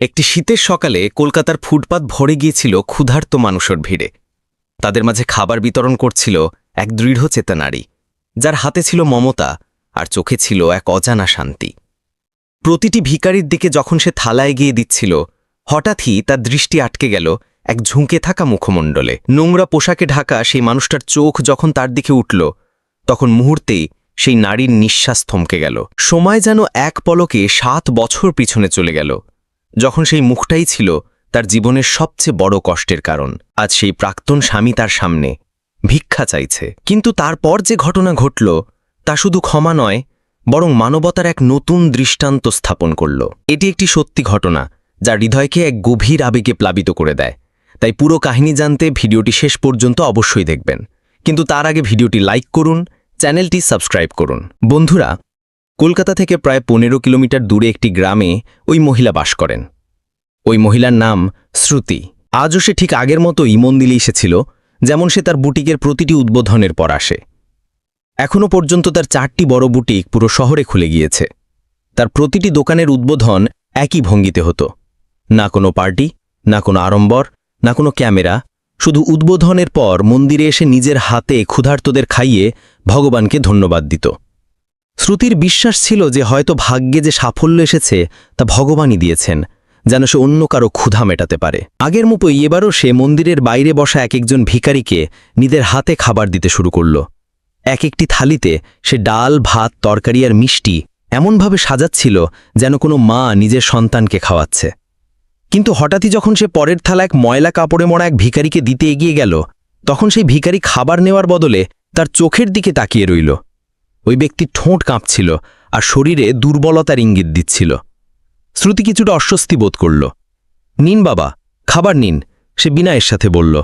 একটি শীতের সকালে কলকাতার ফুটপাত ভরে গিয়েছিল ক্ষুধার্ত মানুষের ভিড়ে। তাদের মাঝে খাবার বিতরণ করছিল এক দৃঢ় নারী যার হাতে ছিল মমতা আর চোখে ছিল এক অজানা শান্তি। প্রতিটি ভিকারির দিকে যখন সে থালা এগিয়ে দিচ্ছিল, হঠাৎই তার দৃষ্টি আটকে গেল এক ঝুঁকে থাকা মুখমণ্ডলে। নোংরা পোশাকে ঢাকা সেই মানুষটার চোখ যখন তার দিকে উঠল, তখন মুহূর্তেই সেই নারীর নিঃশ্বাস থমকে গেল। সময় যেন এক পলকে সাত বছর পিছনে চলে গেল। যখন সেই মুখটাই ছিল তার জীবনের সবচেয়ে বড় কষ্টের কারণ। আজ সেই প্রাক্তন স্বামী তার সামনে ভিক্ষা চাইছে। কিন্তু তারপর যে ঘটনা ঘটল, তা শুধু ক্ষমা নয়, বরং মানবতার এক নতুন দৃষ্টান্ত স্থাপন করল। এটি একটি সত্যি ঘটনা, যা হৃদয়কে এক গভীর আবেগে প্লাবিত করে দেয়। তাই পুরো কাহিনী জানতে ভিডিওটি শেষ পর্যন্ত অবশ্যই দেখবেন। কিন্তু তার আগে ভিডিওটি লাইক করুন, চ্যানেলটি সাবস্ক্রাইব করুন। বন্ধুরা, কলকাতা থেকে প্রায় পনেরো কিলোমিটার দূরে একটি গ্রামে ওই মহিলা বাস করেন। ওই মহিলার নাম শ্রুতি। আজও সে ঠিক আগের মতো ইমন দিলে এসেছিল যেমন সে তার বুটিকের প্রতিটি উদ্বোধনের পর আসে। এখনও পর্যন্ত তার চারটি বড় বুটিক পুরো শহরে খুলে গিয়েছে। তার প্রতিটি দোকানের উদ্বোধন একই ভঙ্গিতে হতো। না কোনো পার্টি, না কোনো আড়ম্বর, না কোনো ক্যামেরা, শুধু উদ্বোধনের পর মন্দিরে এসে নিজের হাতে ক্ষুধার্তদের খাইয়ে ভগবানকে ধন্যবাদ দিত। শ্রুতির বিশ্বাস ছিল যে হয়তো ভাগ্যে যে সাফল্য এসেছে তা ভগবানই দিয়েছেন যেন সে অন্য কারও ক্ষুধা মেটাতে পারে। আগের মতোই এবারও সে মন্দিরের বাইরে বসা এক একজন ভিখারিকে নিজের হাতে খাবার দিতে শুরু করল। এক একটি থালিতে সে ডাল, ভাত, তরকারি আর মিষ্টি এমনভাবে সাজাচ্ছিল যেন কোনো মা নিজের সন্তানকে খাওয়াচ্ছে। কিন্তু হঠাৎই যখন সে পরের থালা এক ময়লা কাপড়ে মরা এক ভিখারিকে দিতে এগিয়ে গেল, তখন সেই ভিখারি খাবার নেওয়ার বদলে তার চোখের দিকে তাকিয়ে রইল। ওই ব্যক্তির ঠোঁট কাঁপছিল আর শরীরে দুর্বলতার ইঙ্গিত দিচ্ছিল। শ্রুতি কিছুটা অস্বস্তি বোধ করল। নিন বাবা, খাবার নিন, সে বিনয়ের সাথে বলল।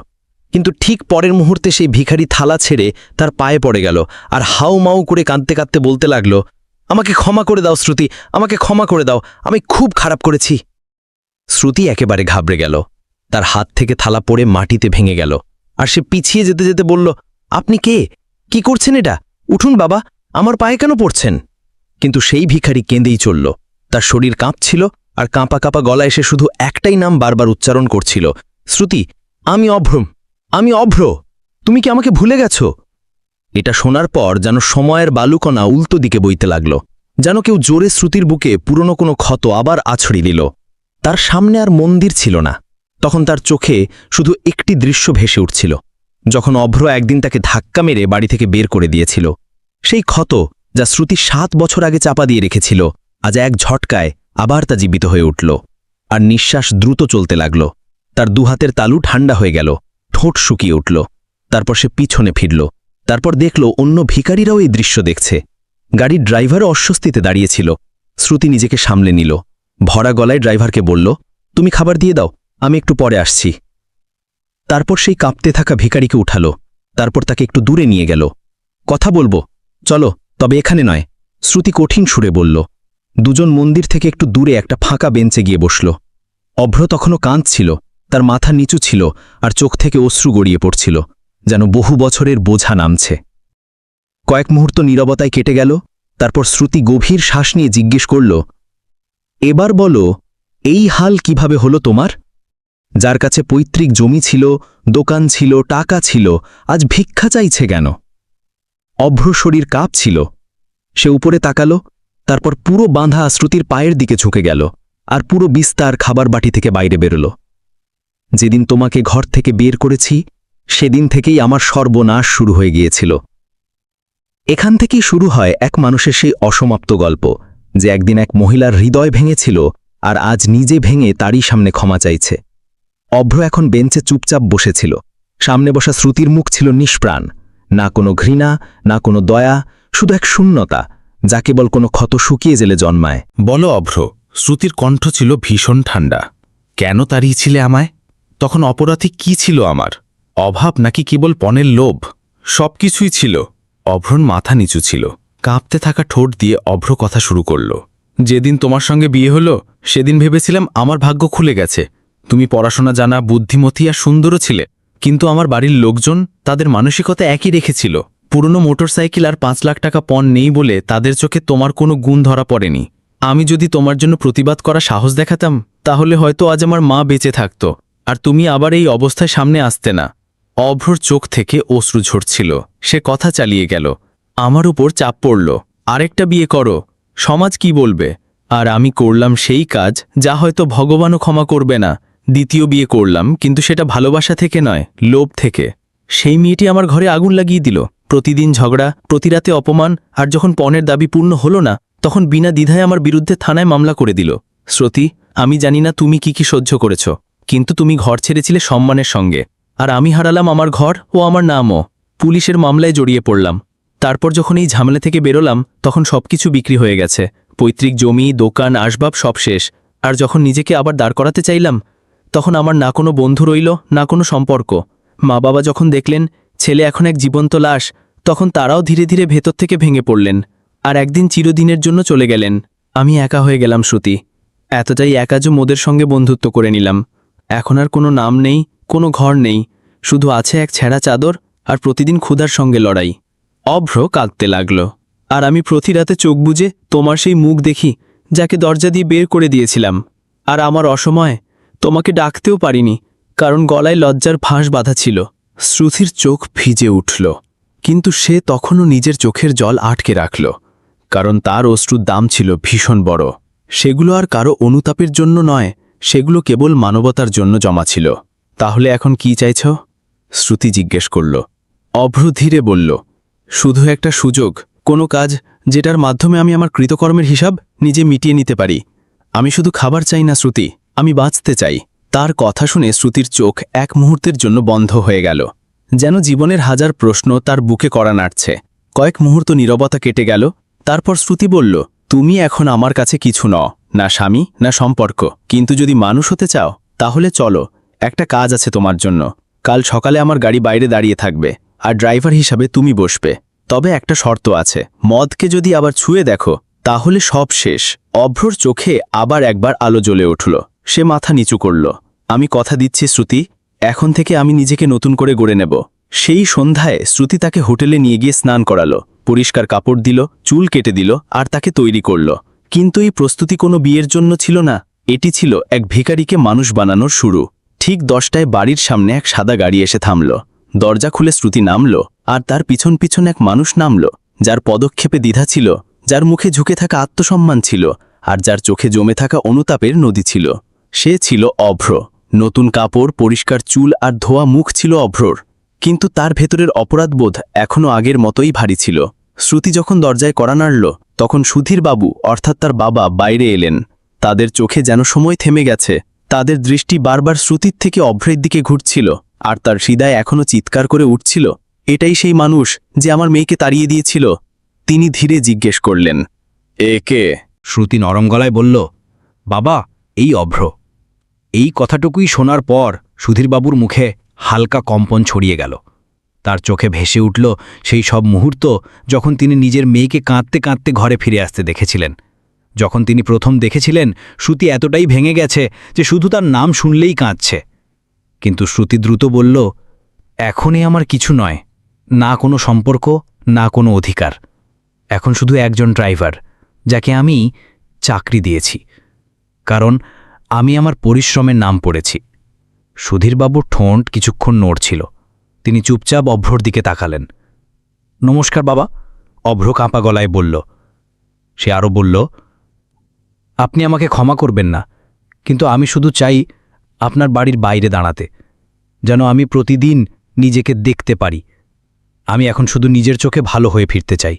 কিন্তু ঠিক পরের মুহূর্তে সেই ভিখারি থালা ছেড়ে তার পায়ে পড়ে গেল আর হাউ মাউ করে কাঁদতে কাঁদতে বলতে লাগল, আমাকে ক্ষমা করে দাও শ্রুতি, আমাকে ক্ষমা করে দাও, আমি খুব খারাপ করেছি। শ্রুতি একেবারে ঘাবড়ে গেল। তার হাত থেকে থালা পড়ে মাটিতে ভেঙে গেল আর সে পিছিয়ে যেতে যেতে বলল, আপনি কে? কি করছেন এটা? উঠুন বাবা, আমার পায়ে কেন পড়ছেন? কিন্তু সেই ভিখারি কেঁদেই চলল। তার শরীর কাঁপছিল আর কাঁপা কাঁপা গলা এসে শুধু একটাই নাম বারবার উচ্চারণ করছিল। শ্রুতি, আমি অভ্রম, আমি অভ্র, তুমি কি আমাকে ভুলে গেছ? এটা শোনার পর যেন সময়ের বালুকণা উল্টো দিকে বইতে লাগল, যেন কেউ জোরে শ্রুতির বুকে পুরনো কোনো ক্ষত আবার আছড়ি দিল তার সামনে আর মন্দির ছিল না। তখন তার চোখে শুধু একটি দৃশ্য ভেসে উঠছিল, যখন অভ্র একদিন তাকে ধাক্কা মেরে বাড়ি থেকে বের করে দিয়েছিল। সেই ক্ষত যা শ্রুতি সাত বছর আগে চাপা দিয়ে রেখেছিল আজ এক ঝটকায় আবার তা জীবিত হয়ে উঠল। আর নিঃশ্বাস দ্রুত চলতে লাগল। তার দুহাতের তালু ঠান্ডা হয়ে গেল। ঠোঁট শুকিয়ে উঠল। তারপর সে পিছনে ফিরল। তারপর দেখল অন্য ভিকারীরাও এই দৃশ্য দেখছে। গাড়ির ড্রাইভারও অস্বস্তিতে দাঁড়িয়েছিল। শ্রুতি নিজেকে সামলে নিল। ভরা গলায় ড্রাইভারকে বলল, তুমি খাবার দিয়ে দাও, আমি একটু পরে আসছি। তারপর সেই কাঁপতে থাকা ভিখারিকে উঠালো। তারপর তাকে একটু দূরে নিয়ে গেল। কথা বলব। চলো, তবে এখানে নয়। শ্রুতি কঠিন সুরে বলল। দুজন মন্দির থেকে একটু দূরে একটা ফাঁকা বেঞ্চে গিয়ে বসল। অভ্র তখনও কাঁদছিল, তার মাথা নিচু ছিল আর চোখ থেকে অশ্রু গড়িয়ে পড়ছিল, যেন বহু বছরের বোঝা নামছে। কয়েক মুহূর্ত নীরবতায় কেটে গেল, তারপর শ্রুতি গভীর শ্বাস নিয়ে জিজ্ঞেস করল, এবার বলো, এই হাল কীভাবে হলো তোমার? যার কাছে পৈতৃক জমি ছিল, দোকান ছিল, টাকা ছিল, আজ ভিক্ষা চাইছে কেন? অভ্র শরীর কাপ ছিল সে উপরে তাকালো তারপর পুরো বাঁধা শ্রুতির পায়ের দিকে ঝুঁকে গেল আর পুরো বিস্তার খাবার বাটি থেকে বাইরে বেরোল। যেদিন তোমাকে ঘর থেকে বের করেছি, সেদিন থেকেই আমার সর্বনাশ শুরু হয়ে গিয়েছিল। এখান থেকেই শুরু হয় এক মানুষের সেই অসমাপ্ত গল্প, যে একদিন এক মহিলার হৃদয় ভেঙেছিল আর আজ নিজে ভেঙে তারই সামনে ক্ষমা চাইছে। অভ্র এখন বেঞ্চে চুপচাপ বসেছিল। সামনে বসা শ্রুতির মুখ ছিল নিষ্প্রাণ। না কোনো ঘৃণা, না কোনো দয়া, শুধু এক শূন্যতা যা কেবল কোনো ক্ষত শুকিয়ে জেলে জন্মায়। বলো অভ্র, শ্রুতির কণ্ঠ ছিল ভীষণ ঠান্ডা। কেন তাড়িয়েছিলে আমায়? তখন অপরাধী কি ছিল আমার? অভাব নাকি কেবল পণের লোভ? সবকিছুই ছিল। অভ্রণ মাথা নিচু ছিল। কাঁপতে থাকা ঠোঁট দিয়ে অভ্র কথা শুরু করল। যেদিন তোমার সঙ্গে বিয়ে হলো, সেদিন ভেবেছিলাম আমার ভাগ্য খুলে গেছে। তুমি পড়াশোনা জানা, বুদ্ধিমতী আর সুন্দরও ছিলে। কিন্তু আমার বাড়ির লোকজন তাদের মানসিকতা একই রেখেছিল। পুরনো মোটরসাইকেল আর পাঁচ লাখ টাকা পণ নেই বলে তাদের চোখে তোমার কোনো গুণ ধরা পড়েনি। আমি যদি তোমার জন্য প্রতিবাদ করা সাহস দেখাতাম, তাহলে হয়তো আজ আমার মা বেঁচে থাকত, আর তুমি আবার এই অবস্থায় সামনে আসতে না। অভ্রর চোখ থেকে অশ্রু ঝরছিল। সে কথা চালিয়ে গেল। আমার উপর চাপ পড়ল। আরেকটা বিয়ে করো। সমাজ কি বলবে? আর আমি করলাম সেই কাজ, যা হয়তো ভগবানও ক্ষমা করবে না। দ্বিতীয় বিয়ে করলাম, কিন্তু সেটা ভালোবাসা থেকে নয়, লোভ থেকে। সেই মেয়েটি আমার ঘরে আগুন লাগিয়ে দিল। প্রতিদিন ঝগড়া, প্রতিরাতে অপমান, আর যখন পণের দাবি পূর্ণ হলো না, তখন বিনা দ্বিধায় আমার বিরুদ্ধে থানায় মামলা করে দিল। শ্রুতি, আমি জানি না তুমি কি কি সহ্য করেছ, কিন্তু তুমি ঘর ছেড়েছিলে সম্মানের সঙ্গে। আর আমি হারালাম আমার ঘর ও আমার নামও পুলিশের মামলায় জড়িয়ে পড়লাম। তারপর যখন এই ঝামেলা থেকে বেরোলাম, তখন সবকিছু বিক্রি হয়ে গেছে। পৈতৃক জমি, দোকান, আসবাব সব শেষ। আর যখন নিজেকে আবার দাঁড় করাতে চাইলাম, তখন আমার না কোনো বন্ধু রইল, না কোনো সম্পর্ক। মা বাবা যখন দেখলেন, ছেলে এখন এক জীবন্ত লাশ তখন তারাও ধীরে ধীরে ভেতর থেকে ভেঙে পড়লেন, আর একদিন চিরদিনের জন্য চলে গেলেন। আমি একা হয়ে গেলাম, শ্রুতি। এতটাই একাজও মোদের সঙ্গে বন্ধুত্ব করে নিলাম। এখন আর কোনো নাম নেই, কোনো ঘর নেই, শুধু আছে এক ছেঁড়া চাদর আর প্রতিদিন ক্ষুধার সঙ্গে লড়াই। অভ্র কাঁদতে লাগল, আর আমি প্রতি রাতে চোখ বুজে তোমার সেই মুখ দেখি, যাকে দরজা দিয়ে বের করে দিয়েছিলাম। আর আমার অসময়ে তোমাকে ডাকতেও পারিনি, কারণ গলায় লজ্জার ফাঁস বাঁধা ছিল। শ্রুতির চোখ ভিজে উঠল। কিন্তু সে তখনও নিজের চোখের জল আটকে রাখল, কারণ তার অশ্রুর দাম ছিল ভীষণ বড়। সেগুলো আর কারও অনুতাপের জন্য নয়, সেগুলো কেবল মানবতার জন্য জমা ছিল। তাহলে এখন কি চাইছ? শ্রুতি জিজ্ঞেস করল। অভ্র ধীরে বলল, শুধু একটা সুযোগ, কোনো কাজ যেটার মাধ্যমে আমি আমার কৃতকর্মের হিসাব নিজে মিটিয়ে নিতে পারি। আমি শুধু খাবার চাই না, শ্রুতি, আমি বাঁচতে চাই। তার কথা শুনে শ্রুতির চোখ এক মুহূর্তের জন্য বন্ধ হয়ে গেল। যেন জীবনের হাজার প্রশ্ন তার বুকে করা নাড়ছে। কয়েক মুহূর্ত নীরবতা কেটে গেল, তারপর শ্রুতি বলল, তুমি এখন আমার কাছে কিছু ন না স্বামী, না সম্পর্ক। কিন্তু যদি মানুষ হতে চাও, তাহলে চলো, একটা কাজ আছে তোমার জন্য। কাল সকালে আমার গাড়ি বাইরে দাঁড়িয়ে থাকবে, আর ড্রাইভার হিসাবে তুমি বসবে। তবে একটা শর্ত আছে, মদকে যদি আবার ছুঁয়ে দেখো, তাহলে সব শেষ। অভ্রর চোখে আবার একবার আলো জ্বলে উঠল। সে মাথা নিচু করল। আমি কথা দিচ্ছি শ্রুতি এখন থেকে আমি নিজেকে নতুন করে গড়ে নেব। সেই সন্ধ্যায় শ্রুতি তাকে হোটেলে নিয়ে গিয়ে স্নান করালো, পরিষ্কার কাপড় দিল, চুল কেটে দিল আর তাকে তৈরি করল। কিন্তু এই প্রস্তুতি কোনো বিয়ের জন্য ছিল না, এটি ছিল এক ভিখারিকে মানুষ বানানোর শুরু। ঠিক দশটায় বাড়ির সামনে এক সাদা গাড়ি এসে থামল। দরজা খুলে শ্রুতি নামল আর তার পিছন পিছন এক মানুষ নামল, যার পদক্ষেপে দ্বিধা ছিল, যার মুখে ঝুঁকে থাকা আত্মসম্মান ছিল আর যার চোখে জমে থাকা অনুতাপের নদী ছিল। সে ছিল অভ্র। নতুন কাপড়, পরিষ্কার চুল আর ধোয়া মুখ ছিল অভ্রর। কিন্তু তার ভেতরের অপরাধবোধ এখনও আগের মতোই ভারী ছিল। শ্রুতি যখন দরজায় করা নাড়ল, তখন সুধীর বাবু, অর্থাৎ তার বাবা, বাইরে এলেন। তাদের চোখে যেন সময় থেমে গেছে। তাদের দৃষ্টি বারবার শ্রুতির থেকে অভ্রের দিকে ঘুরছিল, আর তার হৃদয় এখনও চিৎকার করে উঠছিল। এটাই সেই মানুষ যে আমার মেয়েকে তাড়িয়ে দিয়েছিল? তিনি ধীরে জিজ্ঞেস করলেন। এ কে? শ্রুতি নরম গলায় বলল, বাবা, এই অভ্র। এই কথাটুকুই শোনার পর সুধীরবাবুর মুখে হালকা কম্পন ছড়িয়ে গেল। তার চোখে ভেসে উঠল সেই সব মুহূর্ত যখন তিনি নিজের মেয়েকে কাঁদতে কাঁদতে ঘরে ফিরে আসতে দেখেছিলেন। যখন তিনি প্রথম দেখেছিলেন, শ্রুতি এতটাই ভেঙে গেছে যে শুধু তার নাম শুনলেই কাঁদছে। কিন্তু শ্রুতি দ্রুত বলল, এখনই আমার কিছু নয়, না কোনো সম্পর্ক, না কোনো অধিকার। এখন শুধু একজন ড্রাইভার, যাকে আমি চাকরি দিয়েছি। কারণ আমি আমার পরিশ্রমের নাম পড়েছি। সুধীরবাবুর ঠোঁট কিছুক্ষণ নড়ছিল। তিনি চুপচাপ অভ্রর দিকে তাকালেন। নমস্কার বাবা, অভ্র কাঁপা গলায় বলল। সে আরও বলল, আপনি আমাকে ক্ষমা করবেন না, কিন্তু আমি শুধু চাই আপনার বাড়ির বাইরে দাঁড়াতে, যেন আমি প্রতিদিন নিজেকে দেখতে পারি। আমি এখন শুধু নিজের চোখে ভালো হয়ে ফিরতে চাই।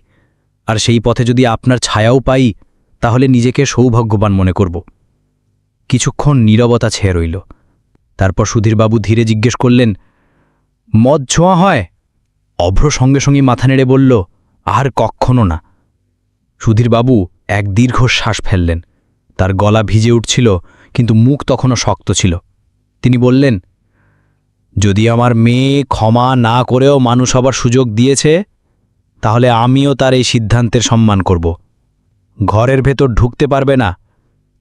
আর সেই পথে যদি আপনার ছায়াও পাই, তাহলে নিজেকে সৌভাগ্যবান মনে করব। কিছুক্ষণ নীরবতা ছেয়ে রইল। তারপর সুধীরবাবু ধীরে জিজ্ঞেস করলেন, মদ ছোঁয়া হয়? অভ্র সঙ্গে সঙ্গে মাথা নেড়ে বলল, আর কক্ষণও না। সুধীরবাবু এক দীর্ঘ শ্বাস ফেললেন। তার গলা ভিজে উঠছিল, কিন্তু মুখ তখনও শক্ত ছিল। তিনি বললেন, যদি আমার মেয়ে ক্ষমা না করেও মানুষ হবার সুযোগ দিয়েছে, তাহলে আমিও তার এই সিদ্ধান্তের সম্মান করব। ঘরের ভেতর ঢুকতে পারবে না।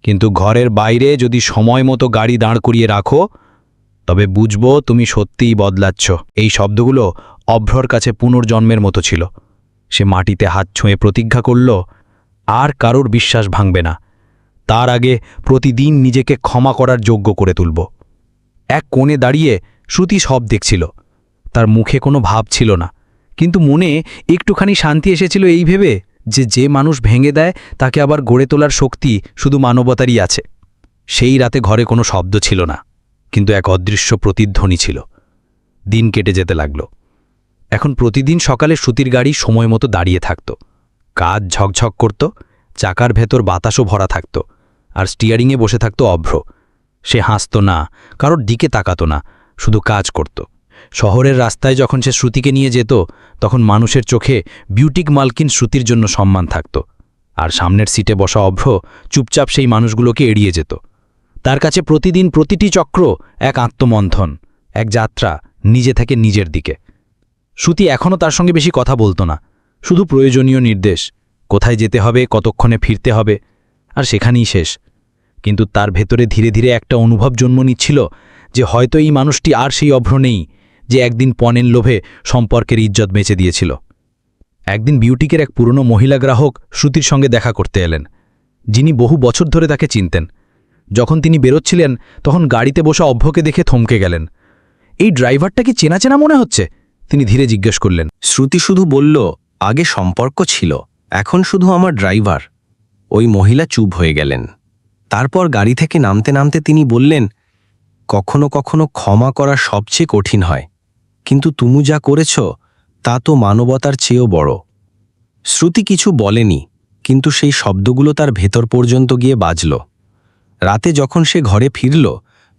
কিন্তু ঘরের বাইরে যদি সময় মতো গাড়ি দাঁড় করিয়ে রাখো, তবে বুঝব তুমি সত্যিই বদলাচ্ছ। এই শব্দগুলো অভ্রর কাছে পুনর্জন্মের মতো ছিল। সে মাটিতে হাত ছুঁয়ে প্রতিজ্ঞা করল, আর কারোর বিশ্বাস ভাঙবে না। তার আগে প্রতিদিন নিজেকে ক্ষমা করার যোগ্য করে তুলব। এক কোণে দাঁড়িয়ে শ্রুতি সব দেখছিল। তার মুখে কোনো ভাব ছিল না, কিন্তু মনে একটুখানি শান্তি এসেছিল এই ভেবে। যে যে মানুষ ভেঙে দেয়, তাকে আবার গড়ে তোলার শক্তি শুধু মানবতারই আছে। সেই রাতে ঘরে কোনো শব্দ ছিল না, কিন্তু এক অদৃশ্য প্রতিধ্বনি ছিল। দিন কেটে যেতে লাগল। এখন প্রতিদিন সকালে সুতির গাড়ি সময় মতো দাঁড়িয়ে থাকত। কাজ ঝকঝক করত, চাকার ভেতর বাতাসও ভরা থাকত, আর স্টিয়ারিংয়ে বসে থাকত অভ্র। সে হাসত না, কারোর দিকে তাকাত না, শুধু কাজ করত। শহরের রাস্তায় যখন সে শ্রুতিকে নিয়ে যেত, তখন মানুষের চোখে বিউটিক মালকিন শ্রুতির জন্য সম্মান থাকত। আর সামনের সিটে বসা অভ্র চুপচাপ সেই মানুষগুলোকে এড়িয়ে যেত। তার কাছে প্রতিদিন প্রতিটি চক্র এক আত্মমন্থন, এক যাত্রা নিজে থেকে নিজের দিকে। শ্রুতি এখনও তার সঙ্গে বেশি কথা বলতো না। শুধু প্রয়োজনীয় নির্দেশ, কোথায় যেতে হবে, কতক্ষণে ফিরতে হবে, আর সেখানেই শেষ। কিন্তু তার ভেতরে ধীরে ধীরে একটা অনুভব জন্ম নিচ্ছিল যে হয়তো এই মানুষটি আর সেই অভ্র নেই যে একদিন পণের লোভে সম্পর্কের ইজ্জত বেঁচে দিয়েছিল। একদিন বিউটিকের এক পুরনো মহিলা গ্রাহক শ্রুতির সঙ্গে দেখা করতে এলেন। যিনি বহু বছর ধরে তাকে চিনতেন। যখন তিনি বেরোচ্ছিলেন, তখন গাড়িতে বসা অভ্যকে দেখে থমকে গেলেন। এই ড্রাইভারটা কি চেনা চেনা মনে হচ্ছে? তিনি ধীরে জিজ্ঞেস করলেন। শ্রুতি শুধু বলল, আগে সম্পর্ক ছিল, এখন শুধু আমার ড্রাইভার। ওই মহিলা চুপ হয়ে গেলেন। তারপর গাড়ি থেকে নামতে নামতে তিনি বললেন, কখনো কখনো ক্ষমা করা সবচেয়ে কঠিন হয়। কিন্তু তুমি যা করেছ, তা তো মানবতার চেয়েও বড়। শ্রুতি কিছু বলেনি, কিন্তু সেই শব্দগুলো তার ভেতর পর্যন্ত গিয়ে বাজল। রাতে যখন সে ঘরে ফিরল,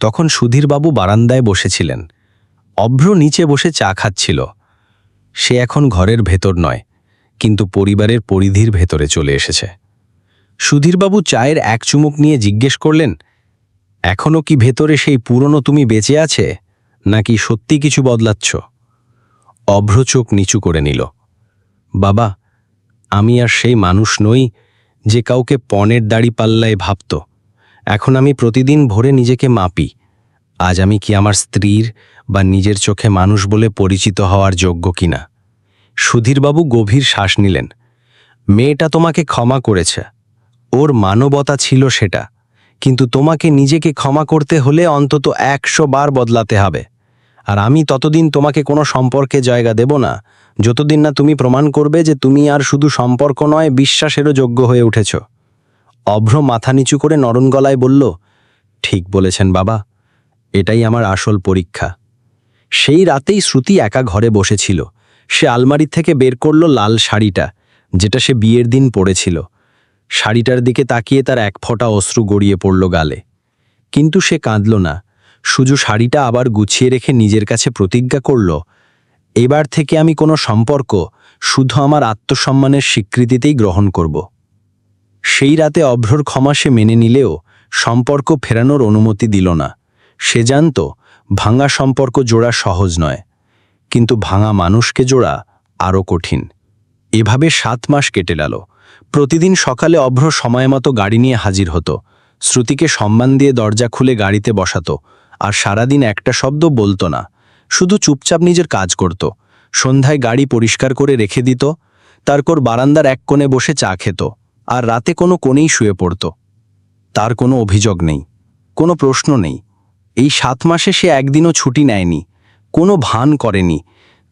তখন সুধীরবাবু বারান্দায় বসেছিলেন। অভ্র নিচে বসে চা খাচ্ছিল। সে এখন ঘরের ভেতর নয়, কিন্তু পরিবারের পরিধির ভেতরে চলে এসেছে। সুধীরবাবু চায়ের এক চুমুক নিয়ে জিজ্ঞেস করলেন এখনও কি ভেতরে সেই পুরনো তুমি বেঁচে আছে? নাকি সত্যি কিছু বদলাচ্ছ? অভ্র চোখ নিচু করে নিল। বাবা, আমি আর সেই মানুষ নই যে কাউকে পণের দাড়ি পাল্লায় ভাবত। এখন আমি প্রতিদিন ভোরে নিজেকে মাপি। আজ আমি কি আমার স্ত্রীর বা নিজের চোখে মানুষ বলে পরিচিত হওয়ার যোগ্য কিনা? সুধীরবাবু গভীর শ্বাস নিলেন। মেয়েটা তোমাকে ক্ষমা করেছে। ওর মানবতা ছিল সেটা। কিন্তু তোমাকে নিজেকে ক্ষমা করতে হলে অন্তত একশো বার বদলাতে হবে। আর আমি ততদিন তোমাকে কোনো সম্পর্কে জায়গা দেব না। যতদিন না তুমি প্রমাণ করবে যে তুমি আর শুধু সম্পর্ক নয়, বিশ্বাসেরও যোগ্য হয়ে উঠেছ। অভ্র মাথা নিচু করে নরম গলায় বলল, ঠিক বলেছেন বাবা, এটাই আমার আসল পরীক্ষা। সেই রাতেই শ্রুতি একা ঘরে বসেছিল। সে আলমারি থেকে বের করল লাল শাড়িটা, যেটা সে বিয়ের দিন পরেছিল। শাড়িটার দিকে তাকিয়ে তার এক ফোঁটা অশ্রু গড়িয়ে পড়ল গালে। কিন্তু সে কাঁদল না। শুধু শাড়িটা আবার গুছিয়ে রেখে নিজের কাছে প্রতিজ্ঞা করল, এবার থেকে আমি কোনো সম্পর্ক শুধু আমার আত্মসম্মানের স্বীকৃতিতেই গ্রহণ করব। সেই রাতে অভ্রর ক্ষমা সে মেনে নিলেও সম্পর্ক ফেরানোর অনুমতি দিল না। সে জানত, ভাঙা সম্পর্ক জোড়া সহজ নয়, কিন্তু ভাঙা মানুষকে জোড়া আরও কঠিন। এভাবে সাত মাস কেটে গেল। প্রতিদিন সকালে অভ্র সময় মতো গাড়ি নিয়ে হাজির হতো, শ্রুতিকে সম্মান দিয়ে দরজা খুলে গাড়িতে বসাতো আর সারাদিন একটা শব্দ বলতো না। শুধু চুপচাপ নিজের কাজ করত। সন্ধ্যায় গাড়ি পরিষ্কার করে রেখে দিত। তারপর বারান্দার এক কোণে বসে চা খেত। আর রাতে কোনো কোণেই শুয়ে পড়ত। তার কোনো অভিযোগ নেই। কোনো প্রশ্ন নেই। এই সাত মাসে সে একদিনও ছুটি নেয়নি। কোনো ভান করেনি।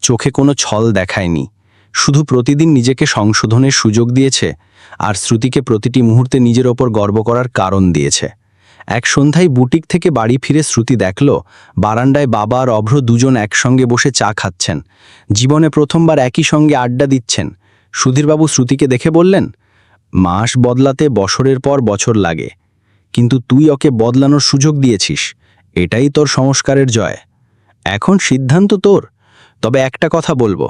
চোখে কোনো ছল দেখায়নি। শুধু প্রতিদিন নিজেকে সংশোধনের সুযোগ দিয়েছে। আর শ্রুতিকে প্রতিটি মুহূর্তে নিজের ওপর গর্ব করার কারণ দিয়েছে। এক সন্ধ্যায় বুটিক থেকে বাড়ি ফিরে শ্রুতি দেখল, বারান্দায় বাবা আর অভ্র দুজন একসঙ্গে বসে চা খাচ্ছেন। জীবনে প্রথমবার একই সঙ্গে আড্ডা দিচ্ছেন। সুধীরবাবু শ্রুতিকে দেখে বললেন, মাস বদলাতে বছরের পর বছর লাগে। কিন্তু তুই ওকে বদলানোর সুযোগ দিয়েছিস। এটাই তোর সংস্কারের জয়। এখন সিদ্ধান্ত তোর। তবে একটা কথা বলব।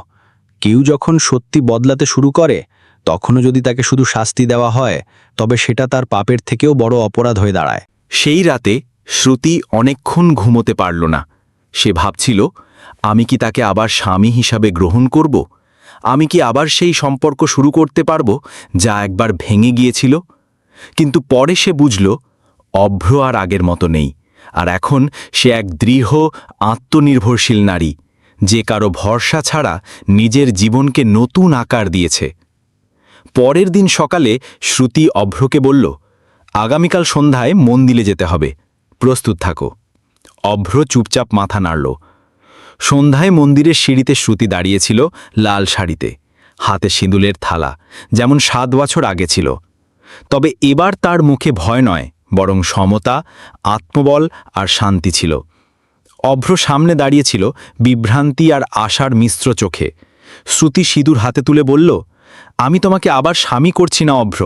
কেউ যখন সত্যি বদলাতে শুরু করে, তখনও যদি তাকে শুধু শাস্তি দেওয়া হয়, তবে সেটা তার পাপের থেকেও বড় অপরাধ হয়ে দাঁড়ায়। সেই রাতে শ্রুতি অনেকক্ষণ ঘুমোতে পারল না। সে ভাবছিল, আমি কি তাকে আবার স্বামী হিসাবে গ্রহণ করব? আমি কি আবার সেই সম্পর্ক শুরু করতে পারব, যা একবার ভেঙে গিয়েছিল? কিন্তু পরে সে বুঝল, অভ্র আর আগের মতো নেই, আর এখন সে এক দৃঢ়, আত্মনির্ভরশীল নারী, যে কারও ভরসা ছাড়া নিজের জীবনকে নতুন আকার দিয়েছে। পরের দিন সকালে শ্রুতি অভ্রকে বলল আগামীকাল সন্ধ্যায় মন্দিরে যেতে হবে। প্রস্তুত থাকো। অভ্র চুপচাপ মাথা নাড়ল। সন্ধ্যায় মন্দিরের সিঁড়িতে শ্রুতি দাঁড়িয়েছিল লাল শাড়িতে। হাতে সিঁদুলের থালা, যেমন সাত বছর আগে ছিল। তবে এবার তার মুখে ভয় নয়, বরং সমতা, আত্মবল আর শান্তি ছিল। অভ্র সামনে দাঁড়িয়েছিল বিভ্রান্তি আর আশার মিশ্র চোখে। শ্রুতি সিঁদুর হাতে তুলে বলল, আমি তোমাকে আবার স্বামী করছি না, অভ্র।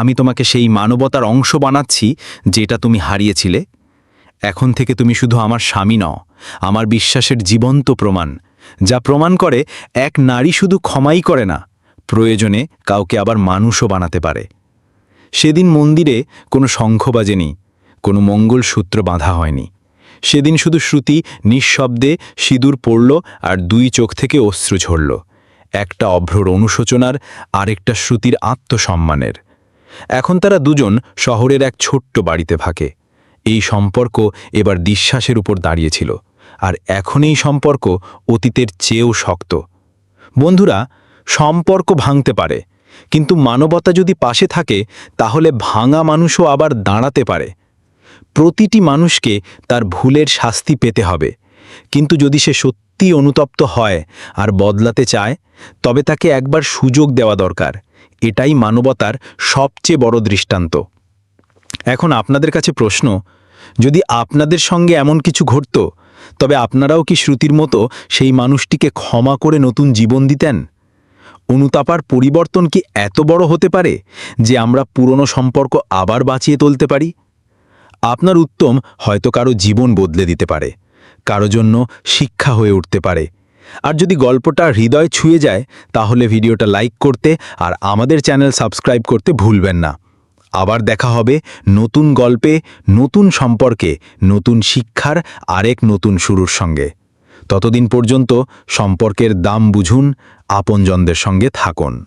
আমি তোমাকে সেই মানবতার অংশ বানাচ্ছি যেটা তুমি হারিয়েছিলে। এখন থেকে তুমি শুধু আমার স্বামী নও, আমার বিশ্বাসের জীবন্ত প্রমাণ, যা প্রমাণ করে এক নারী শুধু ক্ষমাই করে না, প্রয়োজনে কাউকে আবার মানুষও বানাতে পারে। সেদিন মন্দিরে কোনো শঙ্খ বাজেনি, কোনো মঙ্গলসূত্র বাঁধা হয়নি। সেদিন শুধু শ্রুতি নিঃশব্দে সিঁদুর পড়ল আর দুই চোখ থেকে অশ্রু ঝরল, একটা অভ্রর অনুশোচনার, আরেকটা শ্রুতির আত্মসম্মানের। এখন তারা দুজন শহরের এক ছোট্ট বাড়িতে থাকে। এই সম্পর্ক এবার বিশ্বাসের উপর দাঁড়িয়েছিল, আর এখন এই সম্পর্ক অতীতের চেয়েও শক্ত। বন্ধুরা, সম্পর্ক ভাঙতে পারে, কিন্তু মানবতা যদি পাশে থাকে, তাহলে ভাঙা মানুষও আবার দাঁড়াতে পারে। প্রতিটি মানুষকে তার ভুলের শাস্তি পেতে হবে, কিন্তু যদি সে সত্যি অনুতপ্ত হয় আর বদলাতে চায়, তবে তাকে একবার সুযোগ দেওয়া দরকার। এটাই মানবতার সবচেয়ে বড় দৃষ্টান্ত। এখন আপনাদের কাছে প্রশ্ন, যদি আপনাদের সঙ্গে এমন কিছু ঘটত, তবে আপনারাও কি শ্রুতির মতো সেই মানুষটিকে ক্ষমা করে নতুন জীবন দিতেন? অনুতাপার পরিবর্তন কি এত বড় হতে পারে যে আমরা পুরনো সম্পর্ক আবার বাঁচিয়ে তুলতে পারি? আপনার উত্তম হয়তো কারও জীবন বদলে দিতে পারে, কারও জন্য শিক্ষা হয়ে উঠতে পারে আর যদি গল্পটা হৃদয় ছুঁয়ে যায়, তাহলে ভিডিওটা লাইক করতে আর আমাদের চ্যানেল সাবস্ক্রাইব করতে ভুলবেন না। আবার দেখা হবে নতুন গল্পে, নতুন সম্পর্কে, নতুন শিক্ষার আরেক নতুন শুরুর সঙ্গে। ততদিন পর্যন্ত সম্পর্কের দাম বুঝুন, আপনজনদের সঙ্গে থাকুন।